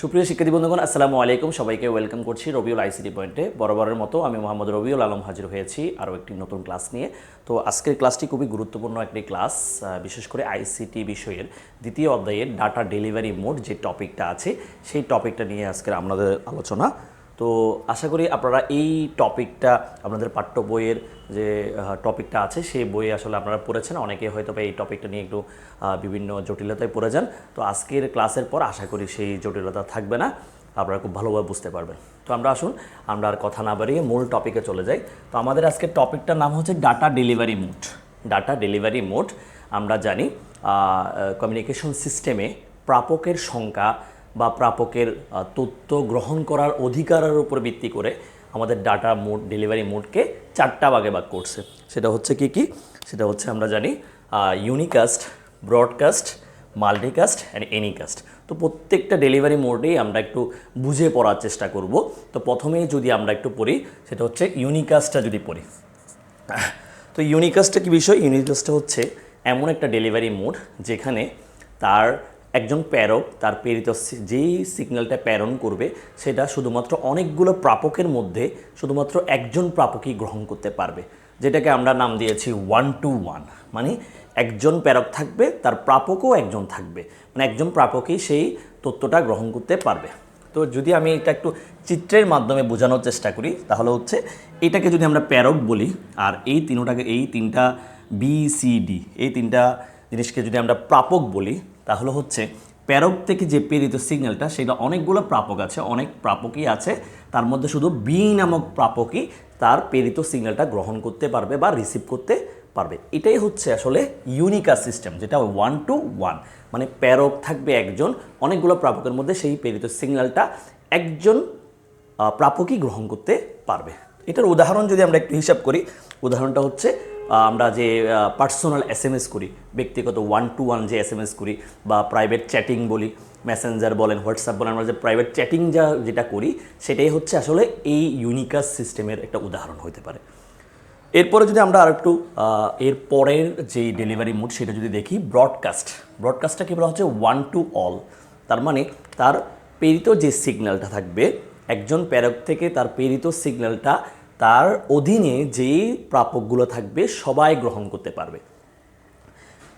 সুপ্রিয় শিক্ষার্থী বন্ধুগণ, আসসালামু আলাইকুম। সবাইকে ওয়েলকাম করছি রবিউল আইসিটি পয়েন্টে। বরাবরের মতো আমি মোহাম্মদ রবিউল আলম হাজির হয়েছি আরও একটি নতুন ক্লাস নিয়ে। তো আজকের ক্লাসটি খুবই গুরুত্বপূর্ণ একটি ক্লাস বিশেষ করে আইসিটি বিষয়ের দ্বিতীয় অধ্যায়ের ডাটা ডেলিভারি মোড যে টপিকটা আছে, সেই টপিকটা নিয়ে আজকের আমাদের আলোচনা। তো আশা করি আপনারা এই টপিকটা, আপনাদের পাঠ্য বইয়ের যে টপিকটা আছে, সেই বই আসলে আপনারা পড়েছেন। অনেকে হয়তো এই টপিকটা নিয়ে একটু বিভিন্ন জটিলতায় পড়ে যান। তো আজকের ক্লাসের পর আশা করি সেই জটিলতা থাকবে না। আপনারা খুব ভালোভাবে বুঝতে পারবেন। তো আমরা আসুন, আমরা আর কথা না বাড়িয়ে মূল টপিকে চলে যাই। তো আমাদের আজকের টপিকটার নাম হচ্ছে data delivery mode. Data delivery mode, আমরা জানি কমিউনিকেশন সিস্টেমে প্রাপকের সংখ্যা বা প্রাপকের তথ্য গ্রহণ করার অধিকারের উপর ভিত্তি করে আমাদের ডাটা মোড ডেলিভারি মোডকে চারটা ভাগে ভাগ করছে। সেটা হচ্ছে কি কি? সেটা হচ্ছে আমরা জানি unicast broadcast multicast and anycast তো প্রত্যেকটা ডেলিভারি মোডেই আমরা একটু বুঝে পড়ার চেষ্টা করব। তো প্রথমেই যদি আমরা একটু পড়ি, সেটা হচ্ছে ইউনিকাস্টটা যদি পড়ি। তো ইউনিকাসটা কি বিষয়? ইউনিকাসটা হচ্ছে এমন একটা ডেলিভারি মোড যেখানে তার একজন প্যারক, তার প্রেরিত যেই সিগন্যালটা প্রেরণ করবে, সেটা শুধুমাত্র অনেকগুলো প্রাপকের মধ্যে শুধুমাত্র একজন প্রাপকই গ্রহণ করতে পারবে। যেটাকে আমরা নাম দিয়েছি ওয়ান টু ওয়ান মানে একজন প্রেরক থাকবে, তার প্রাপকও একজন থাকবে। মানে একজন প্রাপকই সেই তথ্যটা গ্রহণ করতে পারবে। তো যদি আমি এটা একটু চিত্রের মাধ্যমে বোঝানোর চেষ্টা করি, তাহলে হচ্ছে এটাকে যদি আমরা প্যারক বলি, আর এই তিনটাকে, এই তিনটা বি সি ডি এই তিনটা জিনিসকে যদি আমরা প্রাপক বলি তাহলে হচ্ছে প্যারক থেকে যে প্রেরিত সিগন্যালটা, সেটা অনেকগুলো প্রাপক আছে, অনেক প্রাপকই আছে। তার মধ্যে শুধু বি নামক প্রাপকই তার প্রেরিত সিগন্যালটা গ্রহণ করতে পারবে বা রিসিভ করতে পারবে। এটাই হচ্ছে আসলে ইউনিকা সিস্টেম, যেটা ওয়ান টু ওয়ান। মানে প্যারক থাকবে একজন, অনেকগুলো প্রাপকের মধ্যে সেই প্রেরিত সিগন্যালটা একজন প্রাপকই গ্রহণ করতে পারবে। এটার উদাহরণ যদি আমরা একটু হিসাব করি, উদাহরণটা হচ্ছে আমরা যে পার্সোনাল এস এম এস করি, ব্যক্তিগত ওয়ান টু ওয়ান যে এস এম এস করি বা প্রাইভেট চ্যাটিং বলি মেসেঞ্জার বলেন হোয়াটসঅ্যাপ বলেন, আমরা যে প্রাইভেট চ্যাটিং যা, যেটা করি, সেটাই হচ্ছে আসলে এই ইউনিকাস সিস্টেমের একটা উদাহরণ হতে পারে। এরপরে যদি আমরা আরেকটু এর পরের যে ডেলিভারি মোড সেটা যদি দেখি ব্রডকাস্ট ব্রডকাস্টটা কি বলা হচ্ছে? ওয়ান টু অল তার মানে তার প্রেরিত যে সিগন্যালটা থাকবে, একজন প্রেরক থেকে তার প্রেরিত সিগন্যালটা তার অধীনে যে প্রাপকগুলো থাকবে, সবাই গ্রহণ করতে পারবে।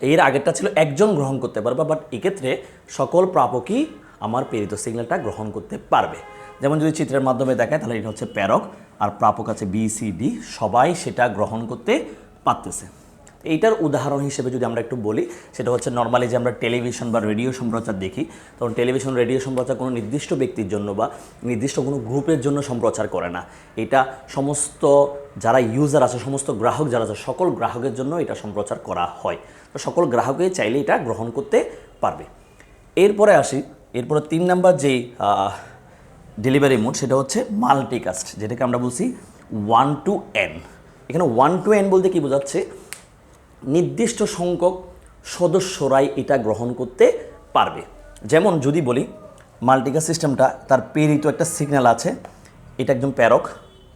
এর আগেরটা ছিল একজন গ্রহণ করতে পারবে বাট এক্ষেত্রে সকল প্রাপকই আমার প্রেরিত সিগন্যালটা গ্রহণ করতে পারবে। যেমন যদি চিত্রের মাধ্যমে দেখায়, তাহলে এটা হচ্ছে প্যারক, আর প্রাপক আছে বি সি ডি সবাই সেটা গ্রহণ করতে পারতেছে। এইটার উদাহরণ হিসেবে যদি আমরা একটু বলি, সেটা হচ্ছে নর্মালি যে আমরা টেলিভিশন বা রেডিও সম্প্রচার দেখি, তখন টেলিভিশন রেডিও সম্প্রচার কোনো নির্দিষ্ট ব্যক্তির জন্য বা নির্দিষ্ট কোনো গ্রুপের জন্য সম্প্রচার করে না। এটা সমস্ত যারা ইউজার আছে, সমস্ত গ্রাহক যারা আছে, সকল গ্রাহকের জন্য এটা সম্প্রচার করা হয়। তো সকল গ্রাহকই চাইলে এটা গ্রহণ করতে পারবে। এরপরে আসি, এরপরে তিন নাম্বার যেই ডেলিভারি মোড সেটা হচ্ছে মাল্টিকাস্ট যেটাকে আমরা বলছি ওয়ান টু এন এখানে ওয়ান টু এন বলতে কি বোঝাচ্ছে? নির্দিষ্ট সংখ্যক সদস্যরাই এটা গ্রহণ করতে পারবে। যেমন যদি বলি, মাল্টিকাস্ট সিস্টেমটা তার প্রেরিত একটা সিগন্যাল আছে, এটা একদম প্যারক,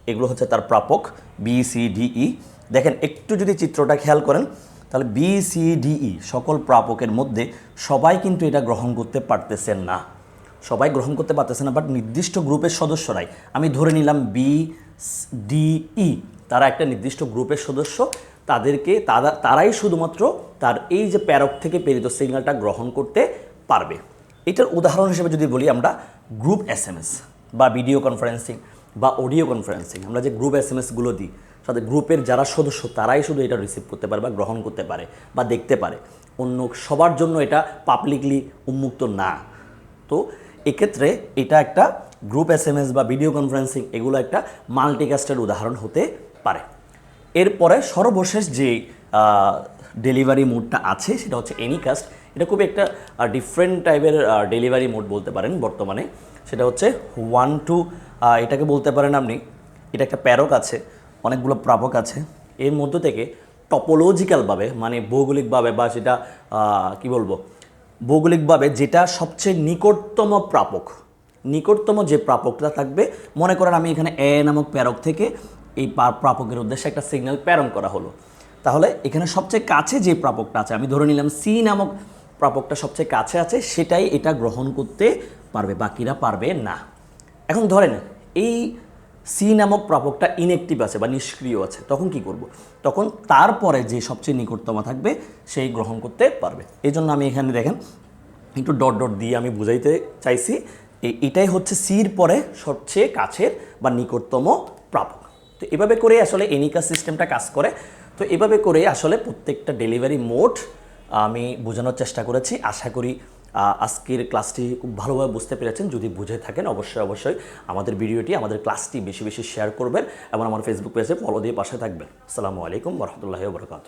এগুলো হচ্ছে তার প্রাপক বি সি ডিই দেখেন, একটু যদি চিত্রটা খেয়াল করেন, তাহলে বি সি ডিই সকল প্রাপকের মধ্যে সবাই কিন্তু এটা গ্রহণ করতে পারতেছেন না। সবাই গ্রহণ করতে পারতেছে না, বাট নির্দিষ্ট গ্রুপের সদস্যরাই। আমি ধরে নিলাম বি ডিই তারা একটা নির্দিষ্ট গ্রুপের সদস্য তাদেরকে, তারা, তারাই শুধুমাত্র তার এই যে প্যারক থেকে প্রেরিত সিগন্যালটা গ্রহণ করতে পারবে। এটার উদাহরণ হিসেবে যদি বলি আমরা গ্রুপ এস এম এস বা ভিডিও কনফারেন্সিং বা অডিও কনফারেন্সিং আমরা যে গ্রুপ এস এম এসগুলো দিই, সাথে গ্রুপের যারা সদস্য, তারাই শুধু এটা রিসিভ করতে পারে বা গ্রহণ করতে পারে বা দেখতে পারে। অন্য সবার জন্য এটা পাবলিকলি উন্মুক্ত না। তো এক্ষেত্রে এটা একটা গ্রুপ এস এম এস বা ভিডিও কনফারেন্সিং এগুলো একটা মাল্টিকাস্টের উদাহরণ হতে পারে। এরপরে সর্বশেষ যে ডেলিভারি মোডটা আছে, সেটা হচ্ছে এনিকাস্ট এটা খুবই একটা ডিফারেন্ট টাইপের ডেলিভারি মোড বলতে পারেন বর্তমানে। সেটা হচ্ছে ওয়ান টু এটাকে বলতে পারেন আপনি, এটা একটা প্যারক আছে, অনেকগুলো প্রাপক আছে। এর মধ্য থেকে টপোলজিক্যালভাবে মানে ভৌগোলিকভাবে বা সেটা কি বলব, ভৌগোলিকভাবে যেটা সবচেয়ে নিকটতম প্রাপক, নিকটতম যে প্রাপকটা থাকবে, মনে করেন আমি এখানে এ নামক প্যারক থেকে এই প্রাপকের উদ্দেশ্যে একটা সিগন্যাল প্রেরণ করা হলো। তাহলে এখানে সবচেয়ে কাছে যে প্রাপকটা আছে, আমি ধরে নিলাম সি নামক প্রাপকটা সবচেয়ে কাছে আছে, সেটাই এটা গ্রহণ করতে পারবে, বাকিরা পারবে না। এখন ধরেন, এই সি নামক প্রাপকটা ইনএক্টিভ আছে বা নিষ্ক্রিয় আছে, তখন কি করব। তখন তারপরে যে সবচেয়ে নিকটতম থাকবে, সেই গ্রহণ করতে পারবে। এই জন্য আমি এখানে দেখেন, একটু ডট ডট দিয়ে আমি বুঝাইতে চাইছি এটাই হচ্ছে সির পরে সবচেয়ে কাছের বা নিকটতম প্রাপক। তো এভাবে করে আসলে এনিকা সিস্টেমটা কাজ করে। তো এভাবে করে আসলে প্রত্যেকটা ডেলিভারি মোড আমি বোঝানোর চেষ্টা করেছি। আশা করি আজকের ক্লাসটি খুব ভালোভাবে বুঝতে পেরেছেন। যদি বুঝে থাকেন, অবশ্যই অবশ্যই আমাদের ভিডিওটি, আমাদের ক্লাসটি বেশি বেশি শেয়ার করবেন এবং আমার ফেসবুক পেজে ফলো দিয়ে পাশে থাকবেন। আসসালামু আলাইকুম রহমতুল্লাহ বরকাত